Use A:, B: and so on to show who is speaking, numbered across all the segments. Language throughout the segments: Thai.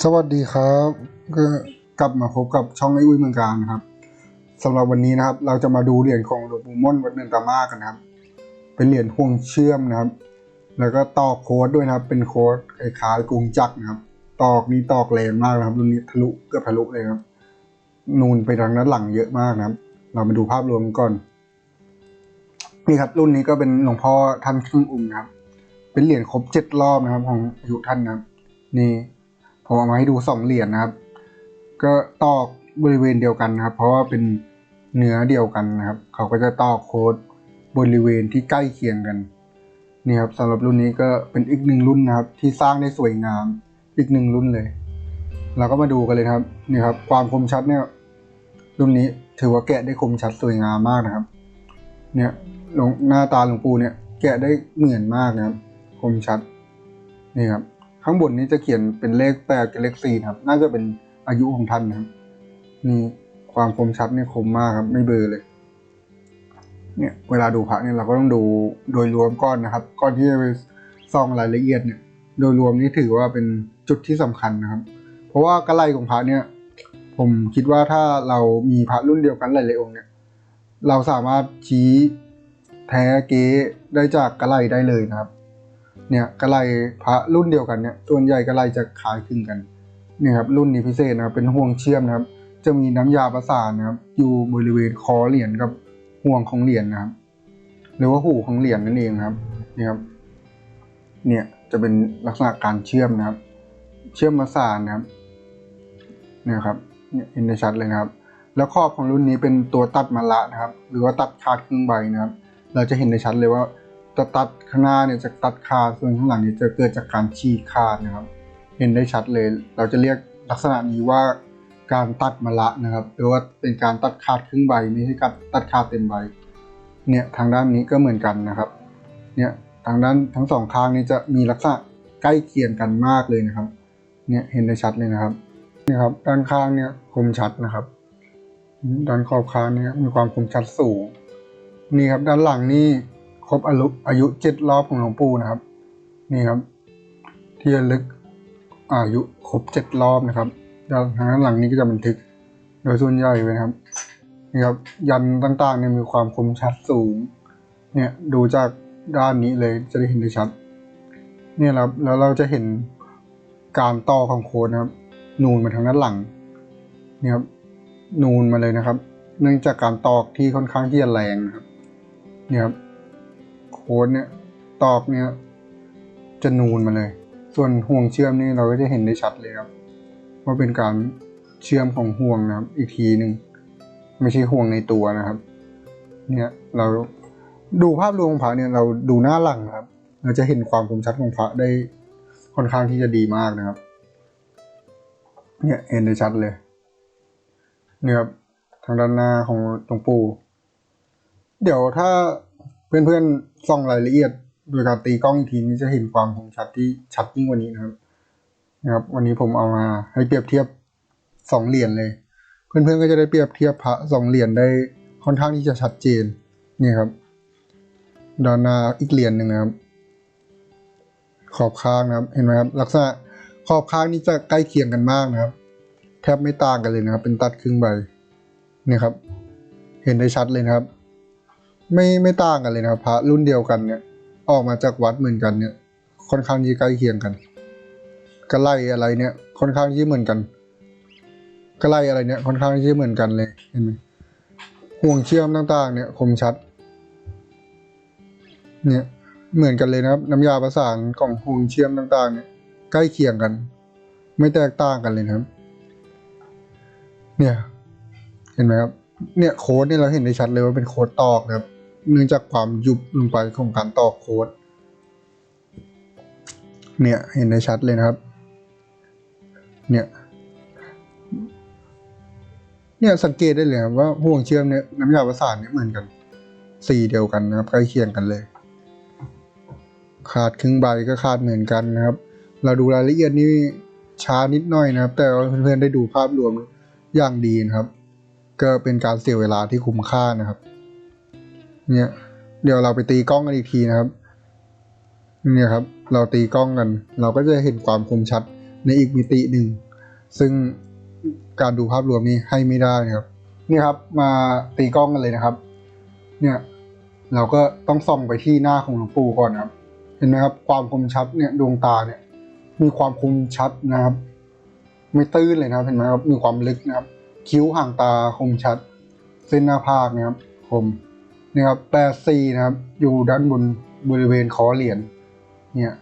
A: สวัสดีครับก็กลับมาพบกับช่องไออุ้ยเมืองการนะครับสำหรับวันนี้นะครับ เราจะมาดูเหรียญของหลวงปู่ม่อนวัดเนินตามากันนะครับ เป็นเหรียญห่วงเชื่อมนะครับ แล้วก็ตอกโค้ดด้วยนะครับ เป็นโค้ดคล้ายๆกรุงจักรนะครับ ตอกนี้ตอกแรงมากนะครับรุ่นนี้ทะลุเกือบทะลุเลยครับ นูนไปทางด้านหลังเยอะมากนะครับ เรามาดูภาพรวมก่อนนี่ครับรุ่นนี้ก็เป็นหลวงพ่อท่านครึ่งองค์นะครับ เป็นเหรียญครบเจ็ดรอบนะครับ ของอายุท่านนะครับนี่ ผมเอามาให้ดูสองเหรียญนะครับ ก็ตอกบริเวณเดียวกันนะครับ เพราะว่าเป็นเนื้อเดียวกันนะครับ เขาก็จะตอกโค้ดบริเวณที่ใกล้เคียงกันนี่ครับสำหรับรุ่นนี้ก็เป็นอีกหนึ่งรุ่นนะครับ ที่สร้างได้สวยงามอีกหนึ่งรุ่นเลย เราก็มาดูกันเลยครับนี่ครับ ความคมชัดเนี่ย รุ่นนี้ถือว่าแกะได้คมชัดสวยงามมากนะครับ เนี่ยหลวงหน้าตาหลวงปู่เนี่ย แกะได้เหมือนมากนะครับ คมชัดนี่ครับ ข้างบนนี้จะเขียนเป็นเลขแปดกับเลขสี่ครับ น่าจะเป็นอายุของท่านนะครับ นี่ความคมชัดเนี่ยคมมากครับ ไม่เบลอเลย เนี่ยเวลาดูพระเนี่ยเราก็ต้องดูโดยรวมก่อนนะครับก่อนที่จะไปส่องรายละเอียดเนี่ย โดยรวมนี่ถือว่าเป็นจุดที่สำคัญนะครับ เพราะว่ากระไลของพระเนี่ย ผมคิดว่าถ้าเรามีพระรุ่นเดียวกันหลายๆองค์เนี่ย เราสามารถชี้แท้เก๊ได้จากกระไลได้เลยนะครับ เนี่ยกระไลพระรุ่นเดียวกันเนี่ยส่วนใหญ่กระไลจะคล้ายคลึงกันเนี่ยครับรุ่นนี้พิเศษนะครับเป็นห่วงเชื่อมนะครับ จะมีน้ำยาประสานนะครับ อยู่บริเวณคอเหรียญกับห่วงของเหรียญนะครับ หรือว่าหูของเหรียญนั่นเองครับนี่ครับ เนี่ยจะเป็นลักษณะการเชื่อมนะครับ เชื่อมประสานนะครับเนี่ยครับเนี่ยเห็นได้ชัดเลยนะครับ แล้วครอบของรุ่นนี้เป็นตัวตัดมะละนะครับ หรือว่าตัดขาดครึ่งใบนะครับ เราจะเห็นได้ชัดเลยว่า จะตัดข้างหน้าเนี่ยจะตัดขาดส่วนข้างหลังเนี่ยจะเกิดจากการฉีกขาดนะครับ เห็นได้ชัดเลย เราจะเรียกลักษณะนี้ว่าการตัดมะละนะครับ หรือว่าเป็นการตัดขาดครึ่งใบไม่ใช่การตัดขาดเต็มใบ เนี่ยทางด้านนี้ก็เหมือนกันนะครับ เนี่ยทางด้านทั้งสองข้างนี้จะมีลักษณะใกล้เคียงกันมากเลยนะครับ เนี่ยเห็นได้ชัดเลยนะครับนี่ครับด้านข้างเนี่ยคมชัดนะครับ ด้านขอบข้างเนี่ยมีความคมชัดสูง นี่ครับด้านหลังนี่ ครบอายุอายุเจ็ดรอบของหลวงปู่นะครับ นี่ครับ ที่ระลึกอายุครบเจ็ดรอบนะครับด้านทางด้านหลังนี้ก็จะบันทึก โดยส่วนใหญ่เลยครับนี่ครับ ยันต่างๆเนี่ยมีความคมชัดสูง เนี่ยดูจากด้านนี้เลยจะได้เห็นได้ชัด เนี่ยครับแล้วเราจะเห็นการต่อของโค้ดนะครับ นูนมาทางด้านหลังเนี่ยครับนูนมาเลยนะครับ เนื่องจากการตอกที่ค่อนข้างที่จะแรงนะครับ เนี่ยครับ โค้ดเนี่ยตอกเนี่ยจะนูนมาเลย ส่วนห่วงเชื่อมนี่เราก็จะเห็นได้ชัดเลยครับว่าเป็นการเชื่อมของห่วงนะครับ อีกทีหนึ่งไม่ใช่ห่วงในตัวนะครับ เนี่ยเราดูภาพรวมของพระเนี่ยเราดูหน้าหลังครับ เราจะเห็นความคมชัดของพระได้ค่อนข้างที่จะดีมากนะครับ เนี่ยเห็นได้ชัดเลยเนี่ยครับทางด้านหน้าของหลวงปู เดี๋ยวถ้า เพื่อนๆส่องรายละเอียดโดยการตีกล้องอีกทีนี้จะเห็นความคมชัดที่ชัดยิ่งกว่านี้นะครับนะครับ วันนี้ผมเอามาให้เปรียบเทียบสองเหรียญเลย เพื่อนๆก็จะได้เปรียบเทียบพระสองเหรียญได้ค่อนข้างที่จะชัดเจนนี่ครับด้านหน้าอีกเหรียญหนึ่งนะครับ ขอบข้างนะครับ เห็นไหมครับ ลักษณะขอบข้างนี้จะใกล้เคียงกันมากนะครับ แทบไม่ต่างกันเลยนะครับ เป็นตัดครึ่งใบนี่ครับ เห็นได้ชัดเลยนะครับ ไม่ไม่ต่างกันเลยนะครับพระรุ่นเดียวกันเนี่ย ออกมาจากวัดเหมือนกันเนี่ย ค่อนข้างที่ใกล้เคียงกันกระไลอะไรเนี่ย ค่อนข้างที่เหมือนกันกระไลอะไรเนี่ย ค่อนข้างที่เหมือนกันเลยเห็นไหมห่วงเชื่อมต่างๆ เนี่ยคมชัด เนี่ยเหมือนกันเลยนะครับ น้ำยาประสานของห่วงเชื่อมต่างๆ เนี่ย ใกล้เคียงกัน ไม่แตกต่างกันเลยนะครับ เนี่ย เห็นไหมครับเนี่ยโค้ดเนี่ยเราเห็นได้ชัดเลยว่าเป็นโค้ดตอกนะครับ เนื่องจากความยุบลงไปของการต่อโค้ดเนี่ยเห็นได้ชัดเลยนะครับ เนี่ย เนี่ยสังเกตได้เลยครับว่าห่วงเชื่อมเนี่ยน้ำยาประสานเนี่ยเหมือนกันสีเดียวกันนะครับใกล้เคียงกันเลย ขาดครึ่งใบก็ขาดเหมือนกันนะครับ เราดูรายละเอียดนี่ช้านิดหน่อยนะครับ แต่เพื่อนๆได้ดูภาพรวมอย่างดีนะครับ ก็เป็นการเสียเวลาที่คุ้มค่านะครับ เนี่ย เดี๋ยวเราไปตีกล้องกันอีกทีนะครับ เนี่ยครับ เราตีกล้องกัน เราก็จะเห็นความคมชัดในอีกมิติหนึ่ง ซึ่งการดูภาพรวมนี้ให้ไม่ได้นะครับ นี่ครับ มาตีกล้องกันเลยนะครับ เนี่ย เราก็ต้องส่องไปที่หน้าของหลวงปู่ก่อนครับ เห็นไหมครับ ความคมชัดเนี่ยดวงตาเนี่ย มีความคมชัดนะครับ ไม่ตื้นเลยนะครับ เห็นไหมครับ มีความลึกนะครับ คิ้วห่างตาคมชัด เส้นหน้าผากนะครับคม นี่ครับแปดซีนะครับ อยู่ด้านบนบริเวณคอเหรียญเนี่ย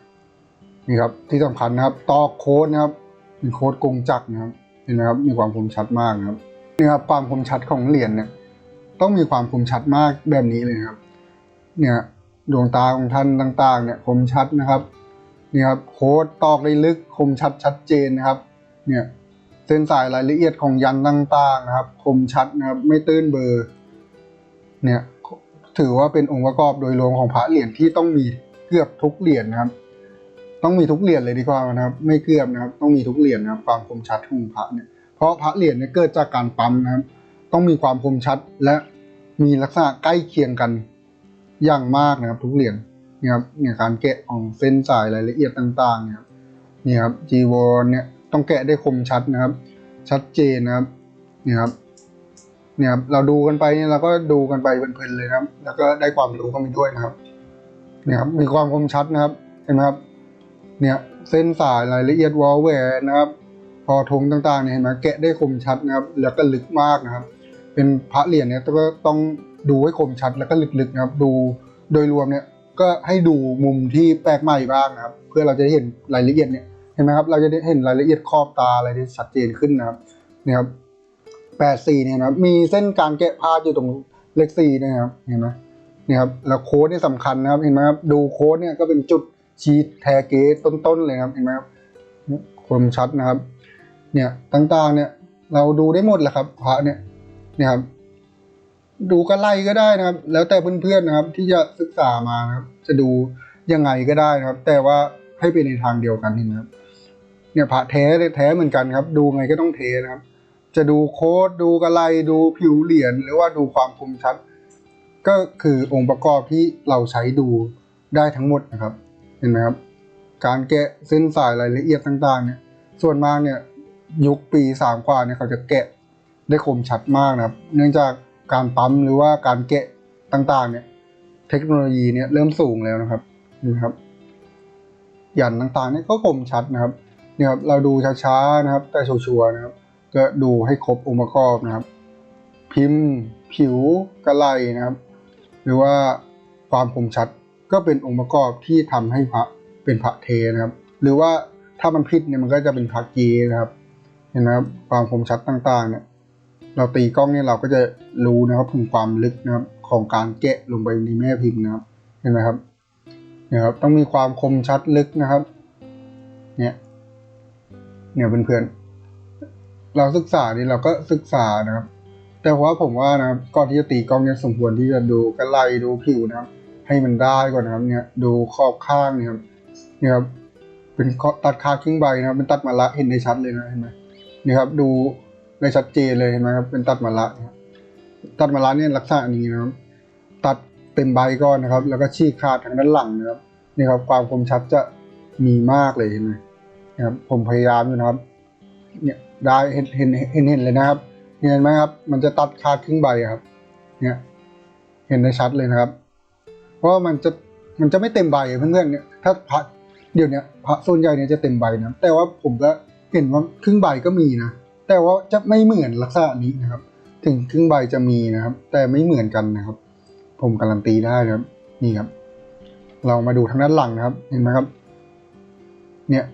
A: นี่ครับที่สำคัญนะครับตอกโค้ดนะครับเป็นโค้ดกงจักรนะครับเห็นไหมครับมีความคมชัดมากนะครับนี่ครับความคมชัดของเหรียญเนี่ยต้องมีความคมชัดมากแบบนี้เลยครับ เนี่ยดวงตาของท่านต่างๆ เนี่ยคมชัดนะครับนี่ครับโค้ดตอกได้ลึกคมชัดชัดเจนนะครับ เนี่ยเส้นสายรายละเอียดของยันต่างๆนะครับ คมชัดนะครับ ไม่ตื้นเบอร์ เนี่ย ถือว่าเป็นองค์ประกอบโดยรวมของพระเหรียญที่ต้องมีเกือบทุกเหรียญนะครับ ต้องมีทุกเหรียญเลยดีกว่านะครับ ไม่เกือบนะครับ ต้องมีทุกเหรียญนะครับความคมชัดของพระเนี่ยเพราะพระเหรียญเนี่ยเกิดจากการปั๊มนะครับ ต้องมีความคมชัดและมีลักษณะใกล้เคียงกันอย่างมากนะครับ ทุกเหรียญเนี่ยครับเนี่ยการแกะของเส้นสายรายละเอียดต่างๆเนี่ยครับเนี่ยครับจีวรเนี่ยต้องแกะได้คมชัดนะครับ ชัดเจนนะครับเนี่ยครับ เนี่ยครับเราดูกันไปเนี่ยเราก็ดูกันไปเพลินๆเลยนะครับ แล้วก็ได้ความรู้กันไปด้วยนะครับ เนี่ยครับมีความคมชัดนะครับเห็นไหมครับ เนี่ยเส้นสายรายละเอียดวอลแหวนนะครับ พอธงต่างๆเนี่ยเห็นไหมแกะได้คมชัดนะครับ แล้วก็ลึกมากนะครับ เป็นพระเหรียญเนี่ยก็ต้องดูให้คมชัดแล้วก็ลึกๆนะครับ ดูโดยรวมเนี่ยก็ให้ดูมุมที่แปลกใหม่บ้างนะครับ เพื่อเราจะได้เห็นรายละเอียดเนี่ยเห็นไหมครับ เราจะได้เห็นรายละเอียดขอบตาอะไรที่ชัดเจนขึ้นนะครับเนี่ยครับ แปดสี่เนี่ยนะครับมีเส้นการแกะผ้าอยู่ตรงเลขสี่นะครับเห็นไหมเนี่ยครับแล้วโค้ดนี่สำคัญนะครับเห็นไหมครับดูโค้ดเนี่ยก็เป็นจุดชี้แทเกตต้นๆเลยครับเห็นไหมครับคมชัดนะครับ เนี่ยต่างๆ เนี่ย เราดูได้หมดแหละครับ พระเนี่ยเนี่ยครับดูกระไลก็ได้นะครับ แล้วแต่เพื่อนๆนะครับ ที่จะศึกษามานะครับ จะดูยังไงก็ได้นะครับ แต่ว่าให้เป็นในทางเดียวกันนี่นะครับ เนี่ยพระแท้แท้เหมือนกันครับ ดูไงก็ต้องเทนะครับ จะดูโค้ดดูกระไลดูผิวเหรียญหรือว่าดูความคมชัด ก็คือองค์ประกอบที่เราใช้ดูได้ทั้งหมดนะครับ เห็นไหมครับ การแกะเส้นสายรายละเอียดต่างๆเนี่ยส่วนมากเนี่ยยุคปีสามกว่าเนี่ยเขาจะแกะได้คมชัดมากนะครับ เนื่องจากการปั๊มหรือว่าการแกะต่างๆเนี่ยเทคโนโลยีเนี่ยเริ่มสูงแล้วนะครับนะครับยันต่างๆเนี่ยก็คมชัดนะครับเนี่ยครับเราดูช้าๆนะครับ แต่ชัวร์ๆนะครับ ก็ดูให้ครบองค์ประกอบนะครับ พิมพ์ ผิวกระไลนะครับ หรือว่าความคมชัดก็เป็นองค์ประกอบที่ทำให้พระเป็นพระเทนะครับ หรือว่าถ้ามันผิดเนี่ยมันก็จะเป็นพระเกนะครับเห็นไหมครับความคมชัดต่างๆ เนี่ย เราตีกล้องเนี่ยเราก็จะรู้นะครับถึงความลึกนะครับของการแกะลงไปในแม่พิมพ์นะครับ เห็นไหมครับเนี่ยครับต้องมีความคมชัดลึกนะครับ เนี่ย เนี่ยเพื่อนๆ เราศึกษานี่เราก็ศึกษานะครับ แต่ว่าผมว่านะครับก่อนที่จะตีกล้องเนี่ยสมควรที่จะดูกระไลดูผิวนะครับ ให้มันได้ก่อนนะครับ เนี่ยดูขอบข้างเนี่ยครับเนี่ยครับเป็นตัดคาครึ่งใบนะครับเป็นตัดมาละเห็นได้ชัดเลยนะเห็นไหมนี่ครับดูได้ชัดเจนเลยเห็นไหมครับเป็นตัดมาละนะตัดมาละเนี่ยลักษณะนี้นะครับตัดเต็มใบก่อนนะครับ แล้วก็ชี้ขาดทางด้านหลังนะครับนี่ครับความคมชัดจะมีมากเลยเห็นไหมนะครับผมพยายามอยู่นะครับ เนี่ย ได้เห็นเห็นเห็นเห็นเลยนะครับเห็นไหมครับ มันจะตัดคาดครึ่งใบครับ เนี่ย เห็นได้ชัดเลยนะครับ เพราะมันจะมันจะไม่เต็มใบเพื่อนๆเนี่ยถ้าพระเดี๋ยวนี้พระส่วนใหญ่เนี่ยจะเต็มใบนะแต่ว่าผมก็เห็นว่าครึ่งใบก็มีนะแต่ว่าจะไม่เหมือนลักษณะนี้นะครับ ถึงครึ่งใบจะมีนะครับ แต่ไม่เหมือนกันนะครับ ผมการันตีได้นะครับ นี่ครับ เรามาดูทางด้านหลังนะครับ เห็นไหมครับ เนี่ย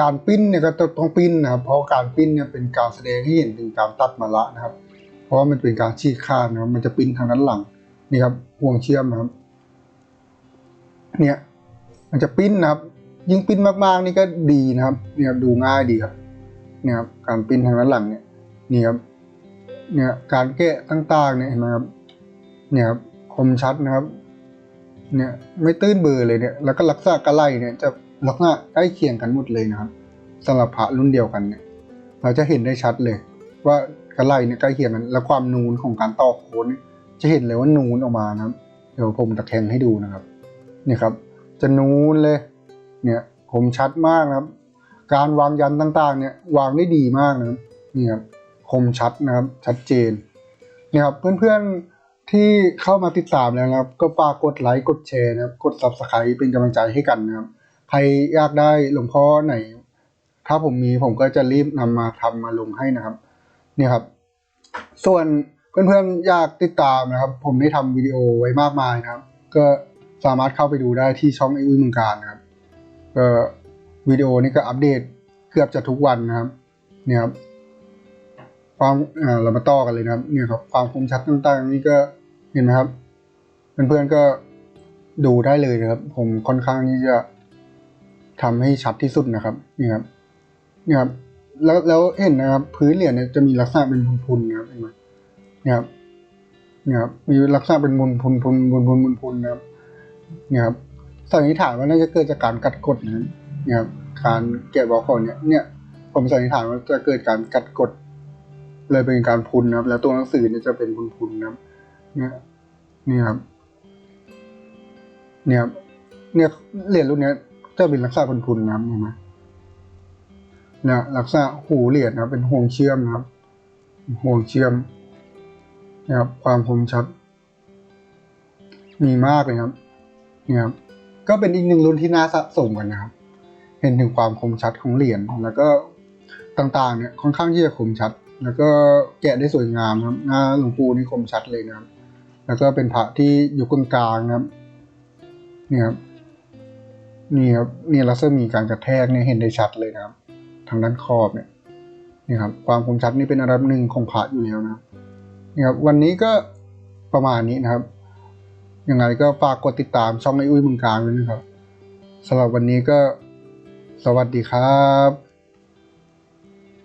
A: การปิ้นเนี่ยก็ต้องปิ้นนะครับ เพราะการปิ้นเนี่ยเป็นการแสดงให้เห็นถึงการตัดมาละนะครับ เพราะว่ามันเป็นการชี้ขาดนะครับ มันจะปิ้นทางด้านหลังนี่ครับห่วงเชื่อมนะครับ เนี่ยมันจะปิ้นนะครับ ยิ่งปิ้นมากๆนี่ก็ดีนะครับเนี่ยครับดูง่ายดีครับ เนี่ยครับการปิ้นทางด้านหลังเนี่ยนี่ครับเนี่ยการแกะต่างๆเนี่ยเห็นไหมครับเนี่ยครับคมชัดนะครับ เนี่ยไม่ตื้นเบอร์เลยเนี่ย แล้วก็ลักษณะกระไลเนี่ยจะ ลักษณะใกล้เคียงกันหมดเลยนะครับสำหรับพระรุ่นเดียวกันเนี่ย เราจะเห็นได้ชัดเลย ว่ากระไลเนี่ยใกล้เคียงกันแล้วความนูนของการต่อโค้ดเนี่ยจะเห็นเลยว่านูนออกมานะครับเดี๋ยวผมตะแคงให้ดูนะครับนี่ครับ จะนูนเลย เนี่ยคมชัดมากนะครับ การวางยันต่างๆ เนี่ยวางได้ดีมากนะครับนี่ครับคมชัดนะครับ ชัดเจนเนี่ยครับเพื่อนๆที่เข้ามาติดตามแล้วนะครับ ก็ฝากกดไลค์กดแชร์นะครับ กด subscribe เป็นกำลังใจให้กันนะครับ ใครอยากได้หลวงพ่อไหน ถ้าผมมีผมก็จะรีบนำมาทำมาลงให้นะครับ เนี่ยครับ ส่วนเพื่อนๆอยากติดตามนะครับ ผมได้ทำวิดีโอไว้มากมายนะครับ ก็สามารถเข้าไปดูได้ที่ช่องไออุ้ยเมืองการนะครับก็วิดีโอนี้ก็อัปเดตเกือบจะทุกวันนะครับ เนี่ยครับความอ่าเรามาต่อกันเลยนะครับ เนี่ยครับ ความคมชัดต่างๆ นี่ก็เห็นไหมครับเพื่อนๆก็ดูได้เลยนะครับ ผมค่อนข้างที่จะ ทำให้ชัดที่สุดนะครับนี่ครับนี่ครับแล้วแล้วเห็นนะครับ พื้นเหรียญเนี่ยจะมีลักษณะเป็นพุนๆนะครับเห็นไหมนี่ครับนี่ครับมีลักษณะเป็นมุนพุนพุนพุนพุนพุนพุนนะครับนี่ครับสันนิษฐานว่าน่าจะเกิดจากการกัดกดนะครับนี่ครับการแกะบล็อกของเนี่ยเนี่ยผมสันนิษฐานว่าจะเกิดการกัดกด เลยเป็นการพุนนะครับ แล้วตัวหนังสือเนี่ยจะเป็นพุนๆนะครับเนี่ยนี่ครับเนี่ยครับเนี่ยเหรียญรุ่นเนี้ ยจะเป็นลักษณะพุนๆนะครับเห็นไหมเนี่ยลักษณะหูเหรียญนะเป็นห่วงเชื่อมนะครับห่วงเชื่อมนะครับความคมชัด มีมากเลยครับเนี่ยครับก็เป็นอีกหนึ่งรุ่นที่น่าสะสมกันนะครับ เห็นถึงความคมชัดของเหรียญแล้วก็ต่างๆเนี่ยค่อนข้างที่จะคมชัด แล้วก็แกะได้สวยงามครับหน้าหลวงปู่นี่คมชัดเลยนะครับ แล้วก็เป็นพระที่อยู่กลางๆนะครับเนี่ยครับ นี่ครับนี่ลักษณะมีการกระแทกเนี่ยเห็นได้ชัดเลยนะครับ ทางด้านขอบเนี่ยนี่ครับความคมชัดนี่เป็นอันดับหนึ่งของพระอยู่แล้วนะนี่ครับวันนี้ก็ประมาณนี้นะครับยังไงก็ฝากกดติดตามช่องไออุ้ยมึงกลางด้วยนะครับสำหรับวันนี้ก็สวัสดีครับ